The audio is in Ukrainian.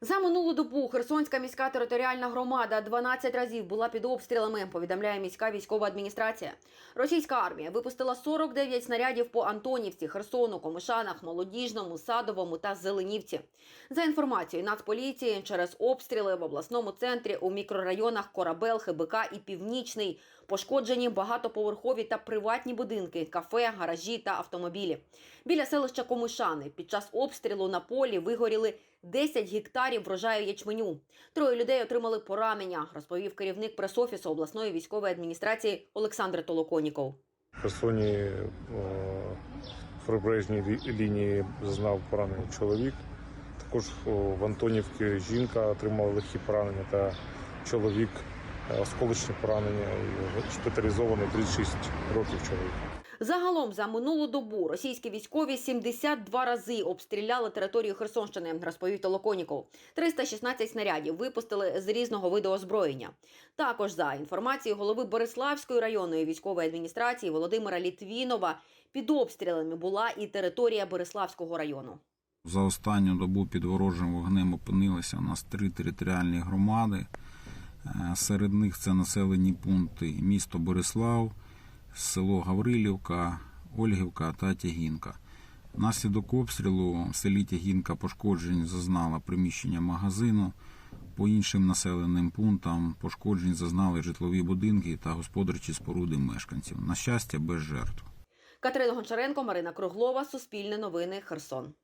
За минулу добу Херсонська міська територіальна громада 12 разів була під обстрілами. Повідомляє міська військова адміністрація. Російська армія випустила 49 снарядів по Антонівці, Херсону, Комишанах, Молодіжному, Садовому та Зеленівці. За інформацією Нацполіції, через обстріли в обласному центрі у мікрорайонах Корабел, ХБК і Північний пошкоджені багатоповерхові та приватні будинки, кафе, гаражі та автомобілі. Біля селища Комишани під час обстрілу на полі вигоріли 10 гектарів врожаю ячменю. Троє людей отримали поранення, розповів керівник пресофісу обласної військової адміністрації Олександр Толоконіков. Херсоні е, прибережній лінії зазнав поранення чоловік. Також в Антонівці жінка отримала легкі поранення та чоловік осколочні поранення і шпиталізований 36 років чоловік. Загалом за минулу добу російські військові 72 рази обстріляли територію Херсонщини, розповів Толоконіков. 316 снарядів випустили з різного виду озброєння. Також за інформацією голови Бориславської районної військової адміністрації Володимира Літвінова, під обстрілами була і територія Бориславського району. За останню добу під ворожим вогнем опинилися у нас три територіальні громади. Е, Серед них це населені пункти місто Борислав, село Гаврилівка, Ольгівка та Тягінка. Внаслідок обстрілу в селі Тягінка пошкоджень зазнала приміщення магазину. По іншим населеним пунктам пошкоджень зазнали житлові будинки та господарчі споруди мешканців. На щастя, без жертв. Катерина Гончаренко, Марина Круглова, Суспільне новини, Херсон.